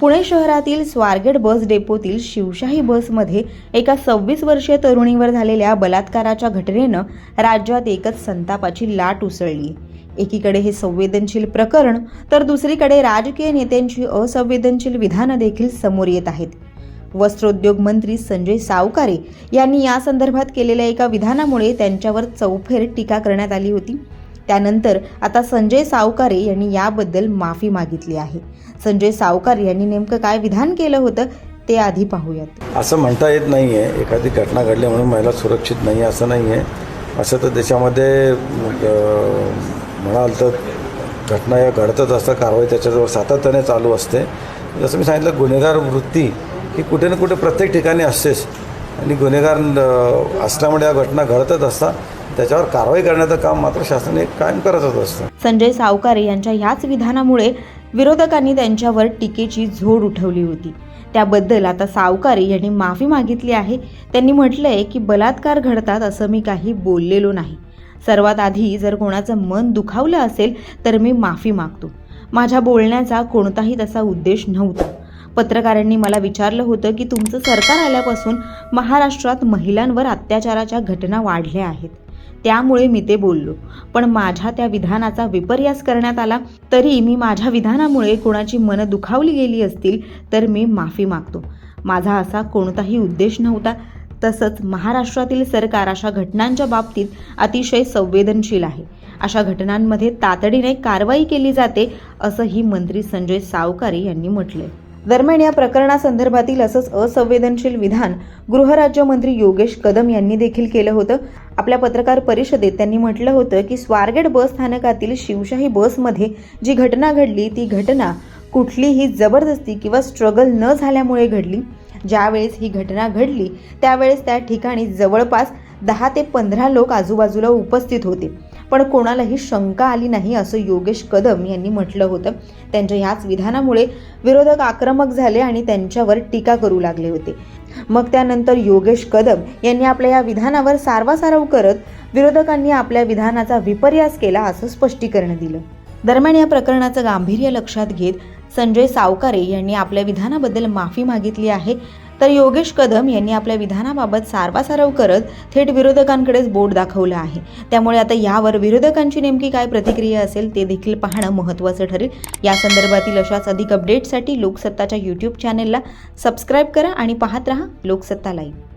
पुणे शहरातील स्वारगेट बस डेपोतील शिवशाही बसमध्ये एका सव्वीस वर्षीय तरुणीवर झालेल्या बलात्काराच्या घटनेनं राज्यात एकच संतापाची लाट उसळली. एकीकडे हे संवेदनशील प्रकरण तर दुसरीकडे राजकीय नेत्यांची असंवेदनशील विधानं देखील समोर येत आहेत. वस्त्रोद्योग मंत्री संजय सावकारे यांनी या संदर्भात केलेल्या एका विधानामुळे त्यांच्यावर चौफेर टीका करण्यात आली होती. त्यानंतर आता संजय सावकारे यांनी याबद्दल माफी मागितली आहे. संजय सावकार यांनी नेमकं काय विधान केलं होतं ते आधी पाहूयात. असं म्हणता येत नाही आहे एखादी घटना घडली म्हणून महिला सुरक्षित नाही आहे असं नाही आहे असं तर देशामध्ये म्हणाल तर घटना या घडतच असतात कारवाई त्याच्याजवळ सातत्याने चालू असते. जसं मी सांगितलं गुन्हेगार वृत्ती ही कुठे ना कुठे प्रत्येक ठिकाणी असतेच. आणि गुन्हेगार असल्यामुळे या घटना घडतच असतात. त्याच्यावर कारवाई करण्याचं काम मात्र शासनाने कायम करतच असतं. संजय सावकारे यांच्या ह्याच विधानामुळे विरोधकांनी त्यांच्यावर टीकेची झोड उठवली होती. त्याबद्दल आता सावकारे यांनी माफी मागितली आहे. त्यांनी म्हटलंय की बलात्कार घडतात असं मी काही बोललेलो नाही. सर्वात आधी जर कोणाचं मन दुखावलं असेल तर मी माफी मागतो. माझ्या बोलण्याचा कोणताही तसा उद्देश नव्हता. पत्रकारांनी मला विचारलं होतं की तुमचं सरकार आल्यापासून महाराष्ट्रात महिलांवर अत्याचाराच्या घटना वाढल्या आहेत. त्यामुळे मी ते बोललो. पण माझ्या त्या विधानाचा विपर्यास करण्यात आला. तरी मी माझ्या विधानामुळे कोणाची मनं दुखावली गेली असतील तर मी माफी मागतो. माझा असा कोणताही उद्देश नव्हता. तसंच महाराष्ट्रातील सरकार अशा घटनांच्या बाबतीत अतिशय संवेदनशील आहे. अशा घटनांमध्ये तातडीने कारवाई केली जाते असंही मंत्री संजय सावकारे यांनी म्हटलंय. दरम्यान या प्रकरणासंदर्भातील असंच असंवेदनशील विधान गृहराज्यमंत्री योगेश कदम यांनी देखील केलं होतं. आपल्या पत्रकार परिषदेत त्यांनी म्हटलं होतं की स्वारगेट बस स्थानकातील शिवशाही बसमध्ये जी घटना घडली ती घटना कुठलीही जबरदस्ती किंवा स्ट्रगल न झाल्यामुळे घडली. ज्यावेळेस ही घटना घडली त्यावेळेस त्या ठिकाणी जवळपास दहा ते पंधरा लोक आजूबाजूला उपस्थित होते. पण कोणालाही शंका आली नाही असं योगेश कदम यांनी म्हटलं होतं. त्यांच्या ह्याच विधानामुळे विरोधक आक्रमक झाले आणि त्यांच्यावर टीका करू लागले होते. मग त्यानंतर योगेश कदम यांनी आपल्या या विधानावर सारवासारव करत विरोधकांनी आपल्या विधानाचा विपर्यास केला असं स्पष्टीकरण दिलं. दरम्यान या प्रकरणाचं गांभीर्य लक्षात घेत संजय सावकारे यांनी आपल्या विधानाबद्दल माफी मागितली आहे. तर योगेश कदम यांनी आपल्या विधानाबाबत सारवासारव करत थेट विरोधकांकडेच बोट दाखवलं आहे. त्यामुळे आता यावर विरोधकांची नेमकी काय प्रतिक्रिया असेल ते देखील पाहणं महत्त्वाचं ठरेल. या संदर्भातील अशाच अधिक अपडेटसाठी लोकसत्ताच्या यूट्यूब चॅनेलला सबस्क्राईब करा आणि पाहत रहा लोकसत्ता लाईव्ह